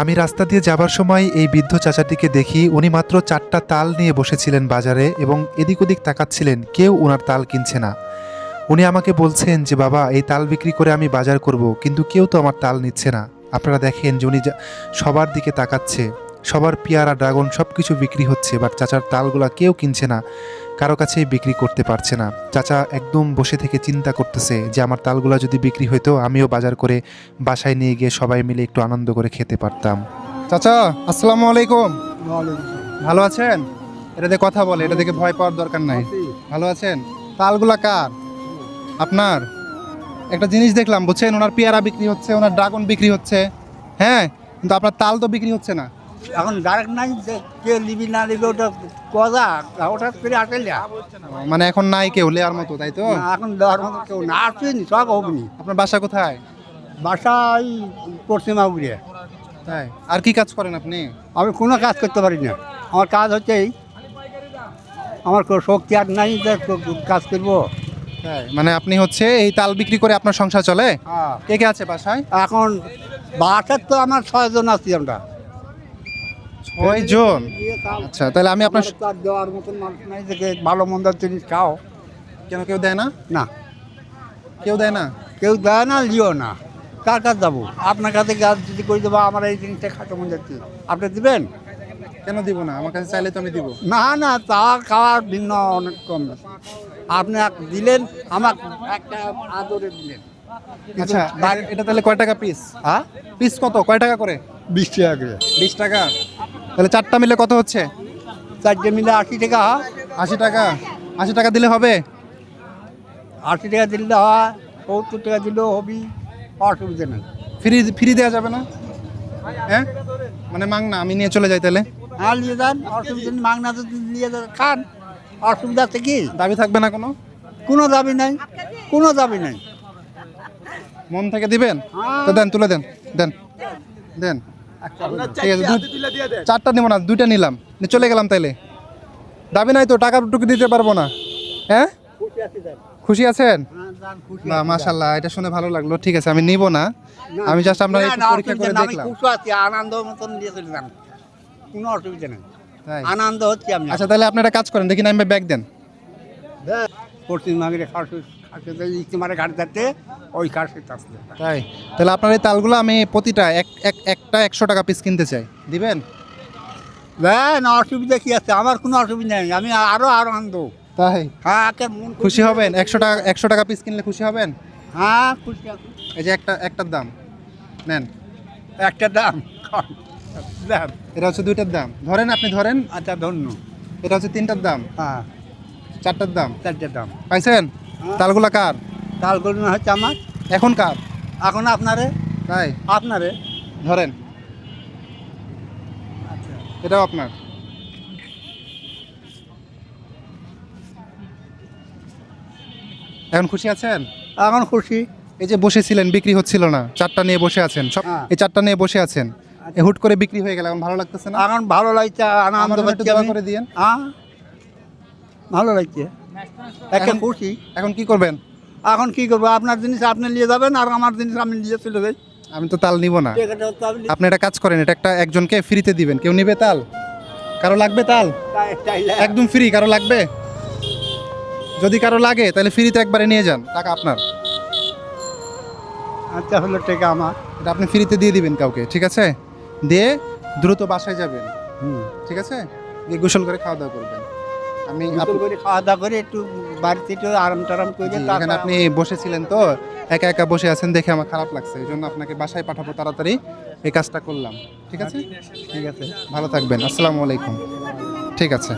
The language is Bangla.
আমি রাস্তা দিয়ে যাবার সময় এই বৃদ্ধ চাচাটিকে দেখি উনি মাত্র চারটা তাল নিয়ে বসেছিলেন বাজারে এবং এদিক ওদিক তাকাচ্ছিলেন, কেউ ওনার তাল কিনছে না। উনি আমাকে বলছেন যে, বাবা, এই তাল বিক্রি করে আমি বাজার করব, কিন্তু কেউ তো আমার তাল নিচ্ছে না। আপনারা দেখেন যে উনি সবার দিকে তাকাচ্ছে। সবার পেয়ারা, ড্রাগন সব কিছু বিক্রি হচ্ছে, বাট চাচার তালগুলা কেউ কিনছে না। কারও কাছেই বিক্রি করতে পারছে না। চাচা একদম বসে থেকে চিন্তা করতেছে যে আমার তালগুলা যদি বিক্রি হইতো, আমিও বাজার করে বাসায় নিয়ে গিয়ে সবাই মিলে একটু আনন্দ করে খেতে পারতাম। চাচা, আসসালামু আলাইকুম। ভালো আছেন? এটা দিয়ে কথা বলে, এটা দেখে ভয় পাওয়ার দরকার নাই। ভালো আছেন? তালগুলা কার? আপনার? একটা জিনিস দেখলাম, বুঝছেন? ওনার পেয়ারা বিক্রি হচ্ছে, ওনার ড্রাগন বিক্রি হচ্ছে। হ্যাঁ কিন্তু আপনার তাল তো বিক্রি হচ্ছে না। এখন ডাইরেক্ট নাই যে কে লিবি না লিবি ওটা কথা হঠাৎ করে আসলে মানে এখন নাই কেউ লেয়ার মতো তাই তো? এখন দেওয়ার মতো কেউ না আসেনি সব হবনি আপনার বাসা কোথায়? বাসায় পশ্চিমা উড়িয়ে তাই? আর কি কাজ করেন আপনি? আমি কোনো কাজ করতে পারি না। আমার কাজ হচ্ছে এই আমার কোনো শক্তি আর নাই যে কাজ করব। তাই? মানে আপনি হচ্ছে এই তাল বিক্রি করে আপনার সংসার চলে? হ্যাঁ। কে কে আছে বাসায়? এখন বাসার তো আমার ছয়জন আছি আমরা। ছয় জন? আচ্ছা তাহলে আমি আপনার আমার তো আর দেওয়ার মতন মানুষ নাই যে ভালো মন্দ জিনিস খাও। কেন কেউ দেয় না? না। কেউ দেয় না? কেউ দেয় না লিও না। কার কাছে যাব? আপনার কাছে কাজ যদি করে দেবো আমার এই জিনিসটা খাতে মন যাচ্ছে আপনি দিবেন? কেন দিব না? আমার কাছে চাইলে তো আমি দিব। না না তা খাওয়ার ভিন্ন অনেক কম আপনি দিলেন আমাকে একটা আদরে দিলেন। আচ্ছা এটা তাহলে কয় টাকা পিস হ্যাঁ? পিস কত? কয় টাকা করে? বিশ টাকা করে। বিশ টাকা। তাহলে চারটা মিলে কত হচ্ছে? চারটে মিলে আশি টাকা। আশি টাকা। আশি টাকা দিলে হবে? আশি টাকা দিলে হয় সত্তর টাকা দিলেও হবি অসুবিধা নেই। ফ্রি ফ্রি দেওয়া যাবে না? হ্যাঁ? মানে মাং না আমি নিয়ে চলে যাই তাহলে। হ্যাঁ নিয়ে যান অসুবিধা নেই। মাগনা যদি নিয়ে যান খান। অসুবিধা আছে কি? দাবি থাকবে না কোনো? কোনো দাবি নাই। কোনো দাবি নাই। মন থেকে দিবেন? তো দেন তুলে দেন দেন দেন। ঠিক আছে চারটা নেব না দুইটা নিলাম। চলে গেলাম তাইলে। দাবি নাই তো টাকা টুকু দিতে পারব না। হ্যাঁ? খুশি আছেন? না মাশাল্লাহ এটা শুনে ভালো লাগল। ঠিক আছে আমি নিব না। আমি জাস্ট আপনার না, পরীক্ষা করে দেখলাম। খুশি আছি আনন্দ মতন দিয়ে চলে যান কোনো অসুবিধা নেই। তাই। আনন্দ হচ্ছে আচ্ছা তাহলে আপনি একটা কাজ করেন দেখি না আমি ব্যাগ দেন। পশ্চিম বাংলার খাসি খাসি ইস্তিমারে গাড়ি যাচ্ছে ওই খাসি আসলে। তাই? তাহলে আপনার এই তালগুলো আমি প্রতিটা এক এক একটা একশো টাকা পিস কিনতে চাই। দিবেন? না অসুবিধা কি আছে? আমার কোনো অসুবিধা নেই। আমি আরও আরও আনন্দ তাই? হ্যাঁ মন খুশি হবেন? একশো টাকা একশো টাকা পিস কিনলে খুশি হবেন? হ্যাঁ খুশি আছি। এই যে একটা একটার দাম। নেন। একটা দাম। দাম। এটা হচ্ছে দুইটার দাম। ধরেন আপনি ধরেন। আচ্ছা ধন্য। এটা হচ্ছে তিনটার দাম। হ্যাঁ। চারটার দাম। চারটে দাম। পাইছেন? তালগুলা কার? তাল গরু হচ্ছে আমার। এখন কার? এখন আপনারে। তাই? আপনারে। ধরেন। আচ্ছা এটাও আপনার। এখন খুশি আছেন? এখন খুশি। এই যে বসেছিলেন বিক্রি হচ্ছিল না। চারটা নিয়ে বসে আছেন। সব হ্যাঁ। এই চারটা নিয়ে বসে আছেন। হুট করে বিক্রি হয়ে গেল। এখন ভালো লাগতেছে না? এখন ভালো লাগছে আনন্দ। করে দিয়েন। হ্যাঁ। ভালো লাগছে। একটা এখন- কি করবেন? এখন কি করব? আপনার জিনিস আপনি নিয়ে যাবেন আর আমার জিনিস আমি নিয়ে চলে যাই। আমি তো তাল নিব না। আপনি- একটা কাজ করেন এটা একটা একজনকে ফ্রিতে দিবেন। কেউ নিবে তাল? কারও লাগবে তাল? একদম ফ্রি কারও লাগবে? যদি কারও লাগে তাহলে ফ্রিতে একবারে নিয়ে যান টাকা আপনার। আচ্ছা হলো টাকা আমার। এটা আপনি ফ্রিতে দিয়ে দিবেন কাউকে ঠিক আছে? দিয়ে দ্রুত বাসায় যাবেন। ঠিক আছে? গিয়ে গোসল করে খাওয়া দাওয়া করবেন। আমি খাওয়া দাওয়া করে একটু বাড়িতে একটু আরাম টারাম করে এখানে আপনি বসেছিলেন তো একা একা বসে আছেন দেখে আমার খারাপ লাগছে এই জন্য আপনাকে বাসায় পাঠাবো তাড়াতাড়ি এই কাজটা করলাম ঠিক আছে। ঠিক আছে ভালো থাকবেন আসসালামু আলাইকুম ঠিক আছে।